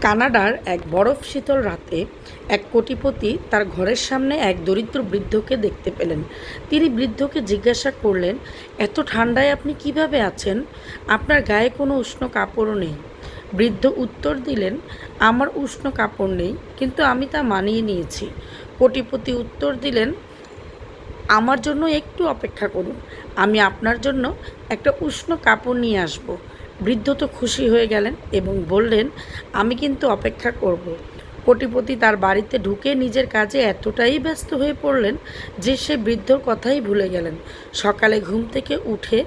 কানাডার এক বরফ শীতল রাতে এক কোটিপতি তার ঘরের সামনে এক দরিদ্র বৃদ্ধকে দেখতে পেলেন। তিনি বৃদ্ধকে জিজ্ঞাসা করলেন, এত ঠান্ডায় আপনি কীভাবে আছেন? আপনার গায়ে কোনো উষ্ণ কাপড়ও নেই। বৃদ্ধ উত্তর দিলেন, আমার উষ্ণ কাপড় নেই, কিন্তু আমি তা মানিয়ে নিয়েছি। কোটিপতি উত্তর দিলেন, আমার জন্য একটু অপেক্ষা করুন। আমি আপনার জন্য একটা উষ্ণ কাপড় নিয়ে আসব। বৃদ্ধ তো খুশি হয়ে গেলেন এবং বললেন, আমি কিন্তু অপেক্ষা করব। কোটিপতি তার বাড়িতে ঢুকে নিজের কাজে এতটাই ব্যস্ত হয়ে পড়লেন যে সে বৃদ্ধর কথাই ভুলে গেলেন। সকালে ঘুম থেকে উঠে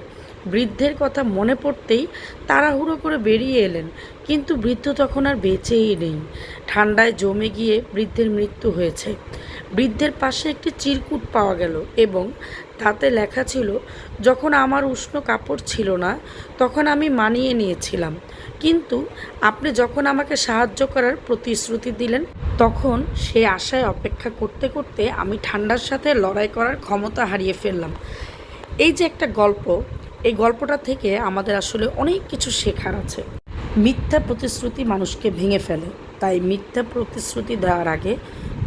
বৃদ্ধের কথা মনে পড়তেই তাড়াহুড়ো করে বেরিয়ে এলেন, কিন্তু বৃদ্ধ তখন আর বেঁচেই নেই। ঠান্ডায় জমে গিয়ে বৃদ্ধের মৃত্যু হয়েছে। বৃদ্ধের পাশে একটি চিরকুট পাওয়া গেল এবং তাতে লেখা ছিল, যখন আমার উষ্ণ কাপড় ছিল না, তখন আমি মানিয়ে নিয়েছিলাম। কিন্তু আপনি যখন আমাকে সাহায্য করার প্রতিশ্রুতি দিলেন, তখন সে আশায় অপেক্ষা করতে করতে আমি ঠান্ডার সাথে লড়াই করার ক্ষমতা হারিয়ে ফেললাম। এই যে একটা গল্প এই গল্পটা থেকে আমাদের আসলে অনেক কিছু শেখার আছে। মিথ্যা প্রতিশ্রুতি মানুষকে ভেঙে ফেলে। তাই মিথ্যা প্রতিশ্রুতি দেওয়ার আগে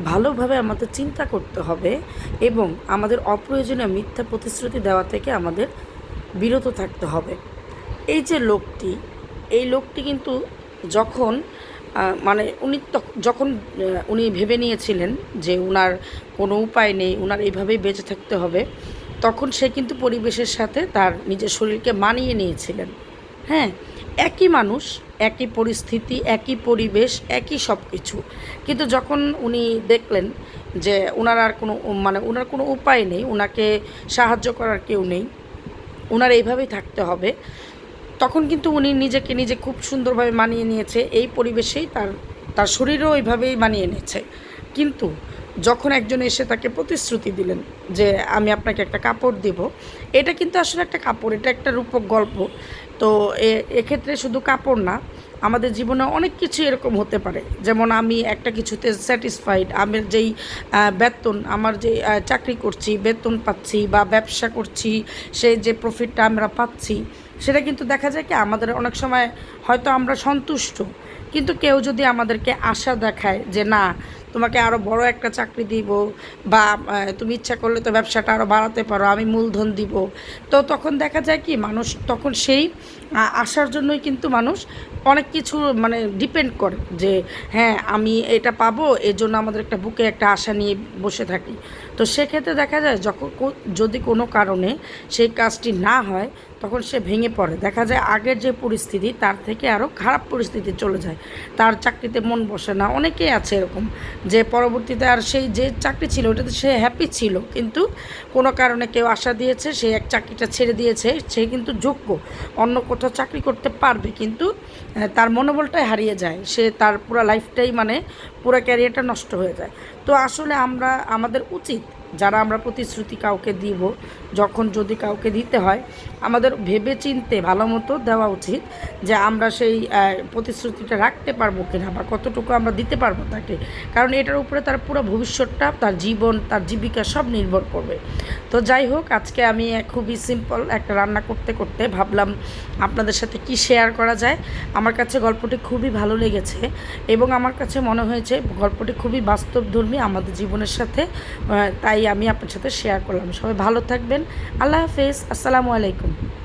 ভালোভাবে আমাদের চিন্তা করতে হবে এবং আমাদের অপ্রয়োজনীয় মিথ্যা প্রতিশ্রুতি দেওয়া থেকে আমাদের বিরত থাকতে হবে। এই যে লোকটি, এই লোকটি কিন্তু যখন মানে উনি যখন উনি ভেবে নিয়েছিলেন যে উনার কোনো উপায় নেই, উনার এইভাবেই বেঁচে থাকতে হবে তখন সে কিন্তু পরিবেশের সাথে তার নিজের শরীরকে মানিয়ে নিয়েছিলেন। হ্যাঁ একই মানুষ, একই পরিস্থিতি, একই পরিবেশ, একই সব কিছু কিন্তু যখন উনি দেখলেন যে ওনার আর কোনো মানে ওনার কোনো উপায় নেই ওনাকে সাহায্য করার কেউ নেই ওনার এইভাবেই থাকতে হবে, তখন কিন্তু উনি নিজেকে নিজে খুব সুন্দরভাবে মানিয়ে নিয়েছে। এই পরিবেশেই তার তার শরীরও ওইভাবেই মানিয়ে নিয়েছে। কিন্তু যখন একজন এসে তাকে প্রতিশ্রুতি দিলেন যে আমি আপনাকে একটা কাপড় দিব, এটা কিন্তু আসলে একটা কাপড়, এটা একটা রূপক গল্প। তো এক্ষেত্রে শুধু কাপড় না, আমাদের জীবনে অনেক কিছু এরকম হতে পারে। যেমন আমি একটা কিছুতে স্যাটিসফাইড আমার যেই বেতন, আমার যে চাকরি করছি, বেতন পাচ্ছি বা ব্যবসা করছি সেই যে প্রফিটটা আমরা পাচ্ছি সেটা কিন্তু দেখা যায় কি আমাদের অনেক সময় হয়তো আমরা সন্তুষ্ট, কিন্তু কেউ যদি আমাদেরকে আশা দেখায় যে না, তোমাকে আরও বড় একটা চাকরি দিব বা তুমি ইচ্ছা করলে তো ব্যবসাটা আরও বাড়াতে পারো, আমি মূলধন দিব, তো তখন দেখা যায় কি মানুষ তখন সেই আশার জন্যই কিন্তু মানুষ অনেক কিছু মানে ডিপেন্ড করে যে হ্যাঁ আমি এটা পাবো এর জন্য আমাদের একটা বুকে একটা আশা নিয়ে বসে থাকি। তো সেক্ষেত্রে দেখা যায় যখন যদি কোনো কারণে সেই কাজটি না হয় তখন সে ভেঙে পড়ে। দেখা যায় আগের যে পরিস্থিতি, তার থেকে আরও খারাপ পরিস্থিতি চলে যায়। তার চাকরিতে মন বসে না। অনেকেই আছে এরকম যে পরবর্তীতে আর সেই যে চাকরি ছিল, ওটাতে সে হ্যাপি ছিল। কিন্তু কোনো কারণে কেউ আশা দিয়েছে, সে এক চাকরিটা ছেড়ে দিয়েছে। সে কিন্তু যোগ্য। অন্য কোথাও চাকরি করতে পারবে। কিন্তু তার মনোবলটাই হারিয়ে যায়। সে তার পুরো লাইফটাই মানে পুরো ক্যারিয়ারটা নষ্ট হয়ে যায়। তো আসলে আমরা, আমাদের উচিত যারা আমরা প্রতিশ্রুতি কাউকে দিব, যখন যদি কাউকে দিতে হয়, আমাদের ভেবে চিনতে ভালো মতো দেওয়া উচিত যে আমরা সেই প্রতিশ্রুতিটা রাখতে পারব কিনা বা কতটুকু আমরা দিতে পারব তাকে। কারণ এটার উপরে তার পুরো ভবিষ্যৎটা, তার জীবন, তার জীবিকা সব নির্ভর করবে। তো যাই হোক, আজকে আমি খুবই সিম্পল একটা রান্না করতে করতে ভাবলাম আপনাদের সাথে কি শেয়ার করা যায়। আমার কাছে গল্পটি খুবই ভালো লেগেছে এবং আমার কাছে মনে হয়েছে গল্পটি খুবই বাস্তবধর্মী আমাদের জীবনের সাথে তাই আমি আপনার সাথে শেয়ার করলাম। সবাই ভালো থাকবেন। আল্লাহ হাফেজ। আসসালামু আলাইকুম।